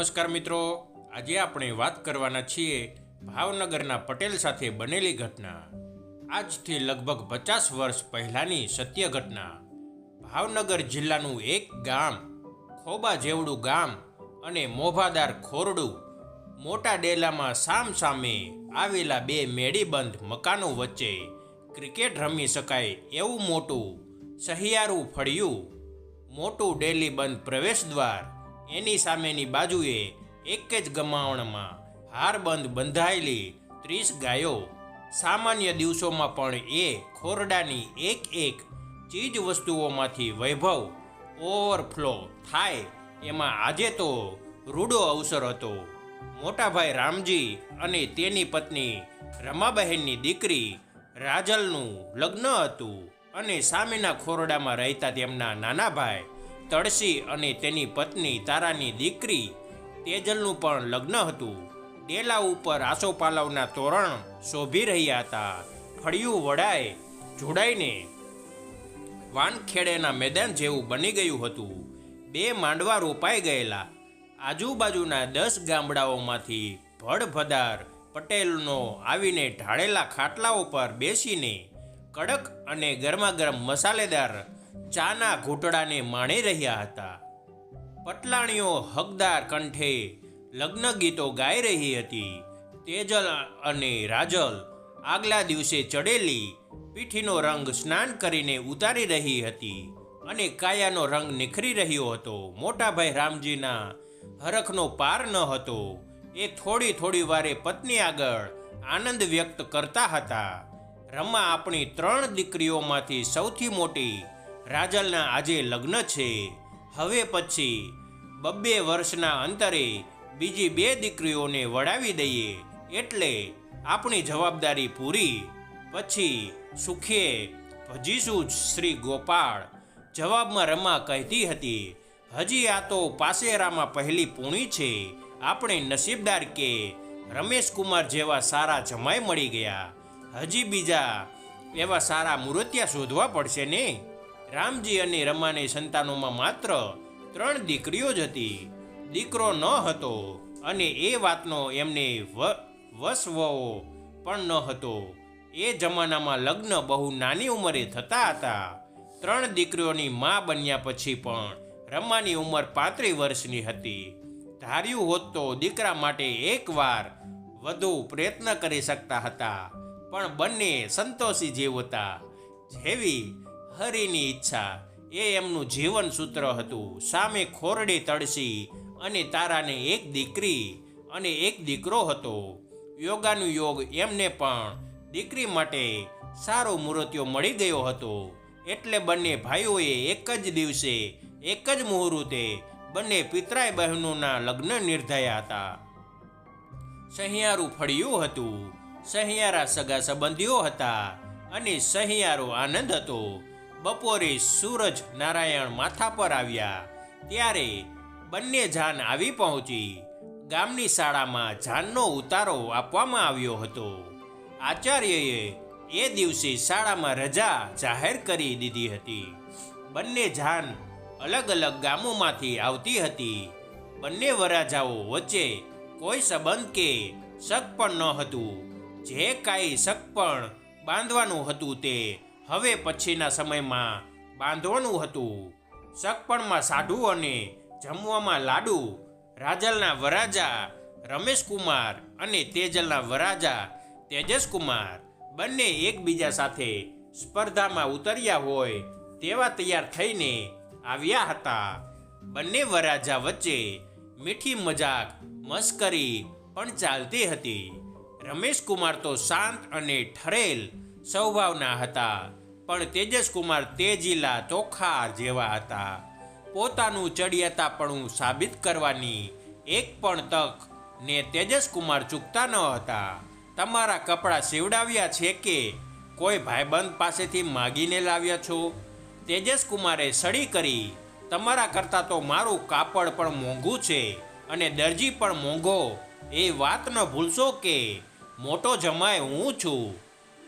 નમસ્કાર મિત્રો. આજે આપણે વાત કરવાના છીએ ભાવનગરના પટેલ સાથે બનેલી ઘટના. આજથી લગભગ પચાસ વર્ષ પહેલાંની સત્ય ઘટના. ભાવનગર જિલ્લાનું એક ગામ, ખોબા જેવડું ગામ અને મોભાદાર ખોરડું મોટા ડેલામાં સામ સામે આવેલા બે મેડીબંધ મકાનો વચ્ચે ક્રિકેટ રમી શકાય એવું મોટું સહિયારું ફળિયું મોટું ડેલી બંધ પ્રવેશ દ્વાર એની સામેની બાજુએ એક જ ગમાવણમાં હારબંધ બંધાયેલી ત્રીસ ગાયો. સામાન્ય દિવસોમાં પણ એ ખોરડાની એક એક ચીજ વસ્તુઓમાંથી વૈભવ, ઓવરફ્લો થાય. એમાં આજે તો રૂડો અવસર હતો. મોટાભાઈ રામજી અને તેની પત્ની રમાબહેનની દીકરી રાજલનું લગ્ન હતું અને સામેના ખોરડામાં રહેતા તેમના નાના ભાઈ તળસી અને તેની પત્ની તારાની દીકરી તેજલનું પણ લગ્ન હતું. ડેલા ઉપર આસોપાલવના તોરણ શોભી રહ્યા હતા. ફળિયું વડાએ જોડાઈને વાનખેડેના મેદાન જેવું બની ગયું હતું. બે માંડવા રોપાઈ ગયેલા. આજુબાજુના દસ ગામડાઓમાંથી ભડભદાર પટેલનો આવીને ઢાળેલા ખાટલાઓ પર બેસીને કડક અને ગરમાગરમ મસાલેદાર ચાના ઘૂંટડાને માણી રહ્યા હતા. પટલાણીઓ હકદાર કંઠે લગ્ન ગીતો ગાઈ રહી હતી. તેજલ અને રાજલ આગલા દિવસે ચડેલી પીઠીનો રંગ સ્નાન કરીને ઉતારી રહી હતી અને કાયાનો રંગ નિખરી રહ્યો હતો. મોટાભાઈ રામજીના હરખનો પાર ન હતો. એ થોડી થોડી વારે પત્ની આગળ આનંદ વ્યક્ત કરતા હતા. રમા આપણી ત્રણ દીકરીઓમાંથી સૌથી મોટી રાજલના આજે લગ્ન છે. હવે પછી બબ્બે વર્ષના અંતરે બીજી બે દીકરીઓને વડાવી દઈએ એટલે આપણી જવાબદારી પૂરી. પછી સુખે ભજીશું જ શ્રી ગોપાળ જવાબમાં રમા કહેતી હતી હજી આ તો પાસેરામાં પહેલી પૂણી છે. આપણે નસીબદાર કે રમેશ કુમાર જેવા સારા જમાઈ મળી ગયા. હજી બીજા એવા સારા મૂર્તિયા શોધવા પડશે ને? રામજી અને રમાની સંતાનોમાં માત્ર ત્રણ દીકરીઓ જ હતી. દીકરો ન હતો અને એ વાતનો એમને વસવો પણ ન હતો. એ જમાનામાં લગ્ન બહુ નાની ઉંમરે થતા હતા. ત્રણ દીકરીઓની મા બન્યા પછી પણ રમાની ઉંમર પાંત્રીસ વર્ષની હતી. ધાર્યું હોત તો દીકરા માટે એકવાર વધુ પ્રયત્ન કરી શકતા હતા. પણ બંને સંતોષી જેવ હતા જેવી હરિની ઈચ્છા. એ એમનું જીવન સૂત્ર હતું. સામે ખોરડી તળસી અને તારાને એક દીકરી અને એક દીકરો હતો. યોગાનું યોગ એમને પણ દીકરી માટે સારો મૂર્તિઓ મળી ગયો હતો. એટલે બંને ભાઈઓએ એક જ દિવસે, એક જ મુહૂર્તે બંને પિતરાય બહેનોના લગ્ન નિર્ધાયા હતા. સહિયારું ફળિયું હતું. સહિયારા સગા સંબંધીઓ હતા અને સહિયારો આનંદ હતો. બપોરે સૂરજ નારાયણ માથા પર આવ્યા. ત્યારે બંને જાન આવી પહોંચી. ગામની શાળામાં જાનનો ઉતારો આપવામાં આવ્યો હતો. આચાર્યએ એ દિવસે શાળામાં રજા જાહેર કરી દીધી હતી. બંને જાન અલગ અલગ ગામોમાંથી આવતી હતી. બંને વરાજાઓ વચ્ચે કોઈ સંબંધ કે શક પણ ન હતું જે કાંઈ શક પણ બાંધવાનું હતું તે હવે પછીના સમયમાં બાંધવાનું હતું. સગપણમાં સાઢુ અને જમવામાં લાડુ, રાજલના વરાજા રમેશકુમાર અને તેજલના વરાજા તેજસકુમાર બંને એકબીજા સાથે સ્પર્ધામાં ઉતર્યા હોય તેવા તૈયાર થઈને આવ્યા હતા. બંને વરાજા વચ્ચે મીઠી મજાક મસ્કરી પણ ચાલતી હતી. રમેશકુમાર તો શાંત અને ઠરેલ સ્વભાવના હતા. પણ તેજસકુમાર તેજીલા ચોખાર જેવા હતા. પોતાનું ચડિયાતાપણું સાબિત કરવાની એક પણ તક ને તેજસકુમાર ચૂકતા ન હતા. તમારા કપડાં સીવડાવ્યા છે કે કોઈ ભાઈબંધ પાસેથી માગીને લાવ્યા છો? તેજસકુમારે સડી કરી, તમારા કરતાં તો મારું કાપડ પણ મોંઘું છે અને દરજી પણ મોંઘો. એ વાત ન ભૂલશો કે મોટો જમાય હું છું.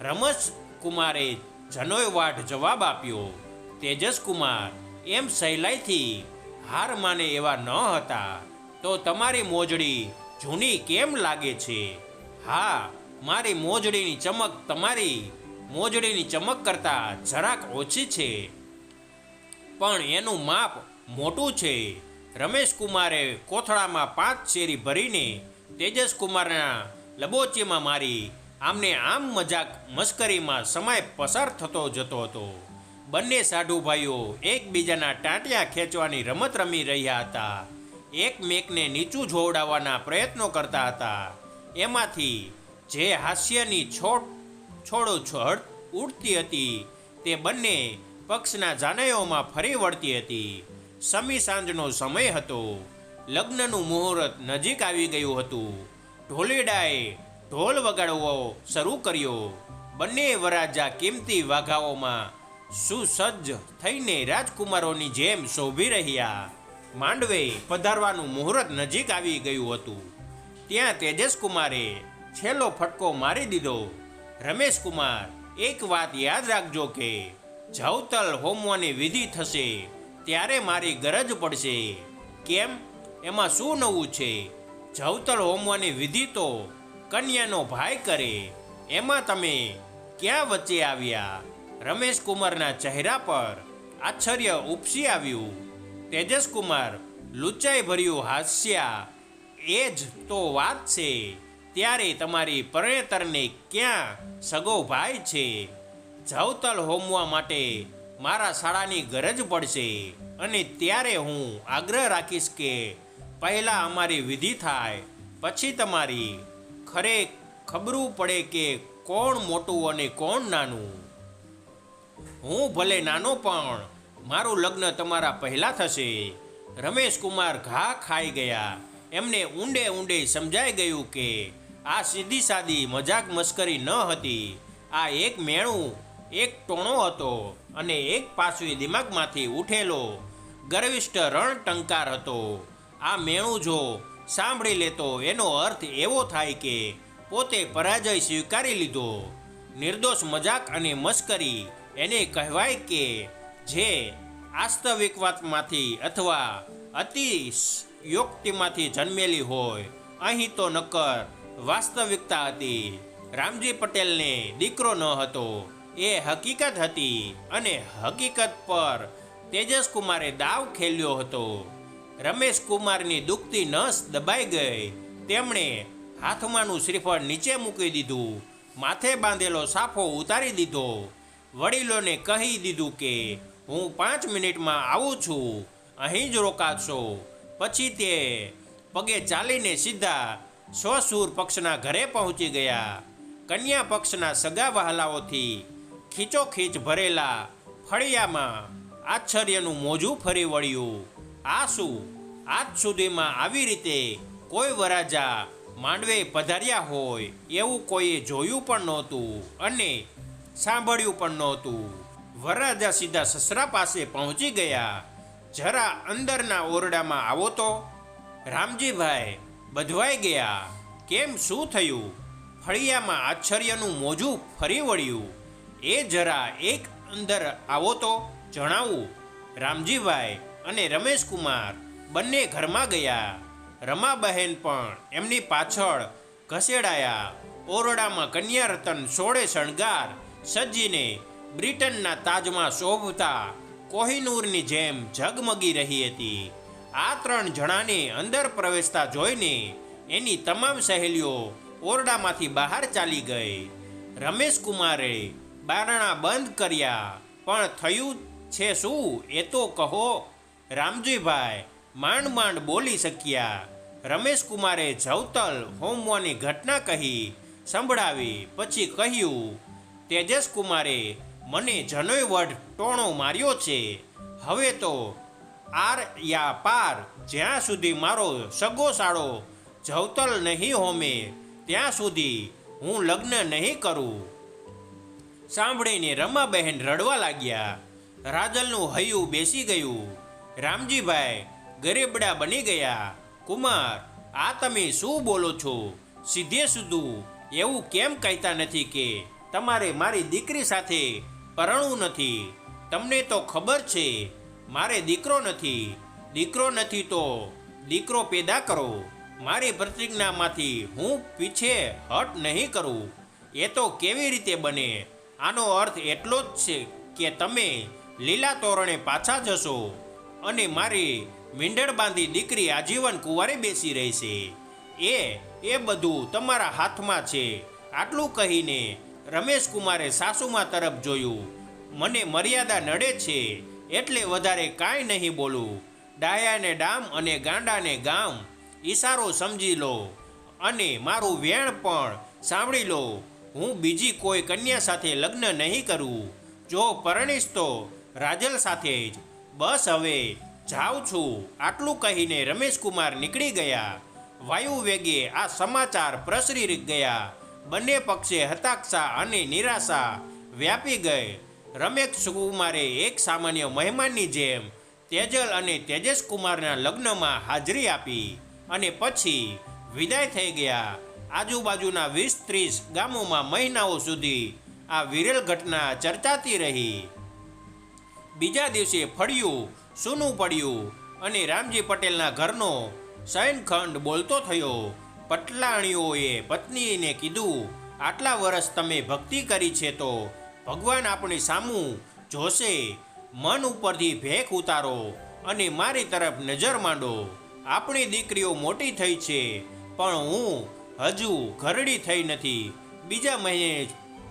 રમશ કુમારે જનોય વાટ જવાબ આપ્યો તેજસ કુમાર એમ સહેલાઈથી હાર માને એવા ન હતા, તો તમારી મોજડી જૂની કેમ લાગે છે? હા, મારી મોજડીની ચમક તમારી મોજડીની ચમક કરતાં જરાક ઓછી છે. પણ એનું માપ મોટું છે. રમેશ કુમારે કોથળામાં પાંચ શેરી ભરીને તેજસ કુમારના લબોચીમાં મારી આમને આમ મજાક મસ્કરીમાં સમય પસાર થતો જતો હતો. બંને સાઢુભાઈઓ એકબીજાના ટાંટિયા ખેંચવાની રમત રમી રહ્યા હતા. એકમેકને નીચું જોવડાવવાના પ્રયત્નો કરતા હતા. એમાંથી જે હાસ્યની છોડ છોડો છોડ ઉડતી હતી, તે બંને પક્ષના જાનયોમાં ફરી વળતી હતી. સમી સાંજનો સમય હતો. લગ્નનું મુહૂર્ત નજીક આવી ગયું હતું. ઢોલેડાએ ઢોલ વગાડવો શરૂ કર્યો. બંને વરાજા કિંમતી વાઘાઓમાં સુસજ્જ થઈને રાજકુમારોની જેમ શોભી રહ્યા. માંડવે પધારવાનું મુહૂર્ત નજીક આવી ગયું હતું. ત્યાં તેજસકુમારે છેલ્લો ફટકો મારી દીધો. રમેશકુમાર, એક વાત યાદ રાખજો કે જવતલ હોમવાની વિધિ થશે, ત્યારે મારી ગરજ પડશે. કેમ? એમાં શું નવું છે? જવતલ હોમવાની વિધિ તો કન્યાનો ભાઈ કરે. એમાં તમે ક્યાં વચ્ચે આવ્યા? રમેશ કુમારના ચહેરા પર આશ્ચર્ય ઉપસી આવ્યું. તેજસકુમાર લુચાઈ ભર્યું હાસ્યા. એ જ તો વાત છે. ત્યારે તમારી પરણેતરને ક્યાં સગો ભાઈ છે? જવતલ હોમવા માટે મારા શાળાની ગરજ પડશે. અને ત્યારે હું આગ્રહ રાખીશ કે પહેલાં અમારી વિધિ થાય, પછી તમારી ખરે ખબરું પડે કે કોણ મોટું અને કોણ નાનું? હું ભલે નાનો પણ મારું લગ્ન તમારા પહેલાં થશે. રમેશ કુમાર ઘા ખાઈ ગયા. એમને ઊંડે ઊંડે સમજાઈ ગયું કે આ સીધી સાદી મજાક મસ્કરી ન હતી. આ એક મેણું, એક ટોણો હતો અને એક પાસવી દિમાગમાંથી ઉઠેલો. ગર્વિષ્ઠ રણ ટંકાર હતો. આ મેણું જો સાંભળી લેતો. એનો અર્થ એવો થાય કે પોતે પરાજય સ્વીકારી લીધો. નિર્દોષ મજાક અને મસ્કરી એને કહેવાય કે જે આસ્તવિકવાતમાંથી અથવા અતિયોક્તિમાંથી જન્મેલી હોય. અહીં તો નક્કર વાસ્તવિકતા હતી. રામજી પટેલને દીકરો ન હતો. એ હકીકત હતી અને હકીકત પર તેજસ કુમારે દાવ ખેલ્યો હતો. રમેશ કુમારની દુખતી નસ દબાઈ ગઈ. તેમણે હાથમાંનું શ્રીફળ નીચે મૂકી દીધું. માથે બાંધેલો સાફો ઉતારી દીધો. વડીલોને કહી દીધું કે, હું પાંચ મિનિટમાં આવું છું. અહીં જ રોકાશો. પછી તે પગે ચાલીને સીધા સ્વસુર પક્ષના ઘરે પહોંચી ગયા. કન્યા પક્ષના સગા વહાલાઓથી ખીચોખીચ ભરેલા ફળિયામાં આશ્ચર્યનું મોજું ફરી વળ્યું. આ શું આજ સુધીમાં આવી રીતે કોઈ વરાજા માંડવે પધાર્યા હોય એવું કોઈએ જોયું પણ નહોતું અને સાંભળ્યું પણ નહોતું. વરરાજા સીધા સસરા પાસે પહોંચી ગયા. જરા અંદરના ઓરડામાં આવો તો. રામજીભાઈ, બધવાઈ ગયા. કેમ શું થયું? ફળિયામાં આશ્ચર્યનું મોજું ફરી વળ્યું. એ જરા એક અંદર આવો તો જણાવું. રામજીભાઈ અને રમેશકુમાર બંને ઘરમાં ગયા. રમાબહેન પણ એમની પાછળ ઘસેડાયા ઓરડામાં કન્યા રતન સોળે શણગાર સજીને બ્રિટનના તાજમાં શોભતા કોહિનૂરની જેમ ઝગમગી રહી હતી. આ ત્રણ જણાને અંદર પ્રવેશતા જોઈને એની તમામ સહેલીઓ ઓરડામાંથી બહાર ચાલી ગઈ. રમેશ કુમારે બારણા બંધ કર્યા. પણ થયું છે શું એ તો કહો. રામજીભાઈ માંડ માંડ બોલી શક્યા. રમેશ કુમારે જવતલ હોમવાની ઘટના કહી સંભળાવી પછી કહ્યું તેજસ કુમારે મને જનોય વડ ટોણો માર્યો છે. હવે તો આર યા પાર જ્યાં સુધી મારો સગો સાળો જવતલ નહીં હોમે, ત્યાં સુધી હું લગ્ન નહીં કરું. સાંભળીને રમાબહેન રડવા લાગ્યા. રાજલનું હૈયું બેસી ગયું. રામજીભાઈ ગરીબડા બની ગયા. કુમાર, આ તમે શું બોલો છો? સીધે સીધું એવું કેમ કહેતા નથી કે તમારે મારી દીકરી સાથે પરણવું નથી? તમને તો ખબર છે, મારે દીકરો નથી. દીકરો નથી તો દીકરો પેદા કરો. મારી પ્રતિજ્ઞામાંથી હું પીછે હટ નહીં કરું. એ તો કેવી રીતે બને? આનો અર્થ એટલો જ છે કે તમે લીલા તોરણે પાછા જશો. અને મારી મીંડળ બાંધી દીકરી આજીવન કુંવારે બેસી રહેશે એ એ બધું તમારા હાથમાં છે. આટલું કહીને રમેશ કુમારે સાસુમાં તરફ જોયું. મને મર્યાદા નડે છે, એટલે વધારે કાંઈ નહીં બોલું. ડાયાને ડામ અને ગાંડાને ગામ, ઈશારો સમજી લો. અને મારું વેણ પણ સાંભળી લો. હું બીજી કોઈ કન્યા સાથે લગ્ન નહીં કરું. જો પરણીશ તો રાજલ સાથે જ. બસ હવે, જાઉં છું. આટલું કહીને રમેશકુમાર નીકળી ગયા. વાયુ વેગે આ સમાચાર પ્રસરી ગયા. બંને પક્ષે હતાક્ષા અને નિરાશા વ્યાપી ગઈ. રમેશ કુમારે એક સામાન્ય મહેમાનની જેમ તેજલ અને તેજસ કુમારના લગ્નમાં હાજરી આપી અને પછી વિદાય થઈ ગયા. આજુબાજુના વીસ ત્રીસ ગામોમાં મહિનાઓ સુધી આ વિરલ ઘટના ચર્ચાતી રહી. બીજા દિવસે ફળ્યું, સૂનું પડ્યું અને રામજી પટેલના ઘરનો શયનખંડ બોલતો થયો. પટલાણીઓએ પત્નીને કીધું, આટલા વર્ષ તમે ભક્તિ કરી છે તો ભગવાન આપણી સામું જોશે. મન ઉપરથી ભેખ ઉતારો અને મારી તરફ નજર માંડો. આપણી દીકરીઓ મોટી થઈ છે, પણ હું હજુ ઘરડી થઈ નથી. બીજા મહિને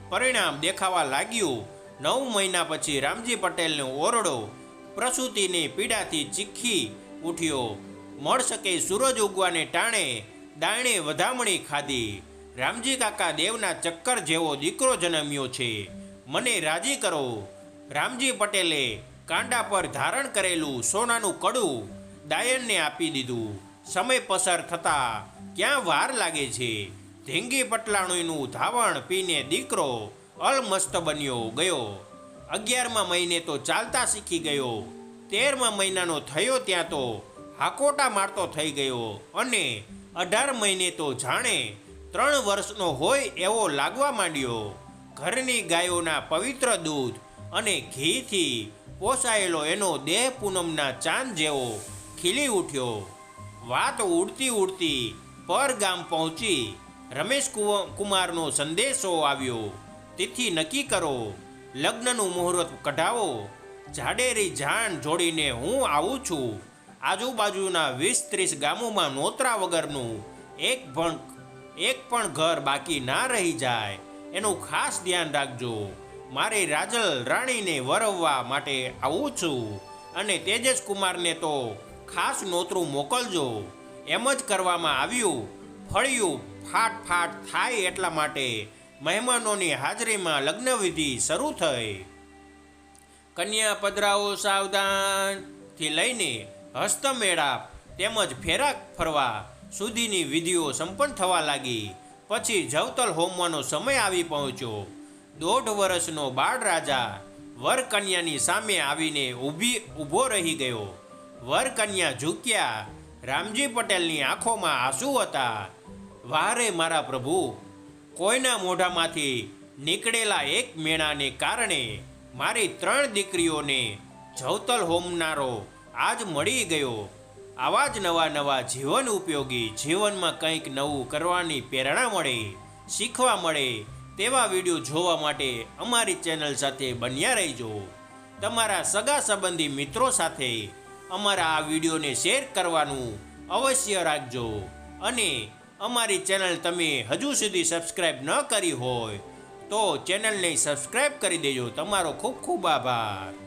પરિણામ દેખાવા લાગ્યું. નવ મહિના પછી રામજી પટેલનો ઓરડો પ્રસૂતિની પીડાથી ચીખી ઉઠ્યો. મળશકે સૂરજ ઉગવાને ટાણે દાણે વધામણી ખાધી. રામજી કાકા દેવના ચક્કર જેવો દીકરો જન્મ્યો છે. મને રાજી કરો. રામજી પટેલે કાંડા પર ધારણ કરેલું સોનાનું કડું દાયનને આપી દીધું. સમય પસાર થતાં ક્યાં વાર લાગે છે? ધીંગી પટલાણીનું ધાવણ પીને દીકરો અલમસ્ત બન્યો, ગયો. અગિયારમા મહિને તો ચાલતા શીખી ગયો. તેરમા મહિનાનો થયો ત્યાં તો હાકોટા મારતો થઈ ગયો અને અઢાર મહિને તો જાણે ત્રણ વર્ષનો હોય એવો લાગવા માંડ્યો. ઘરની ગાયોના પવિત્ર દૂધ અને ઘીથી પોસાયેલો એનો દેહ પૂનમના ચાંદ જેવો ખીલી ઉઠ્યો. વાત ઉડતી ઉડતી પર ગામ પહોંચી રમેશ કુમારનો સંદેશો આવ્યો. તિથિ નક્કી કરો, લગ્નનું મુહૂર્ત કઢાવો, જાડેરી જાણ જોડીને હું આવું છું. આજુબાજુના વીસ ત્રીસ ગામોમાં નોતરા વગરનું એક પણ એક પણ ઘર બાકી ના રહી જાય. એનું ખાસ ધ્યાન રાખજો. મારી રાજલ રાણીને વરવવા માટે આવું છું. અને તેજસ કુમારને તો ખાસ નોતરું મોકલજો. એમ જ કરવામાં આવ્યું. ફળિયું ફાટ ફાટ થાય એટલા માટે મહેમાનોની હાજરીમાં લગ્નવિધિ શરૂ થઈ. કન્યા પધરાઓ સાવધાનથી લઈને હસ્તમેળાપ તેમજ ફેરા ફરવા સુધીની વિધિઓ સંપન્ન થવા લાગી. પછી જવતલ હોમવાનો સમય આવી પહોંચ્યો. દોઢ વર્ષનો બાળ રાજા વર કન્યાની સામે આવીને ઊભી, ઊભો રહી ગયો. વર કન્યા ઝૂક્યા. રામજી પટેલની આંખોમાં આંસુ હતા. વારે મારા પ્રભુ કોઈના મોઢામાંથી નીકળેલા એક મેણાને કારણે મારી ત્રણ દીકરીઓને જવતલ હોમનારો આજ મળી ગયો. આવા જ નવા નવા જીવન ઉપયોગી જીવનમાં કંઈક નવું કરવાની પ્રેરણા મળે, શીખવા મળે તેવા વીડિયો જોવા માટે અમારી ચેનલ સાથે બન્યા રહેજો. તમારા સગા સંબંધી મિત્રો સાથે અમારા આ વિડીયોને શેર કરવાનું અવશ્ય રાખજો અને અમારી ચેનલ તમે હજુ સુધી સબસ્ક્રાઈબ ન કરી હોય તો ચેનલને સબસ્ક્રાઈબ કરી દેજો. તમારો ખૂબ ખૂબ આભાર.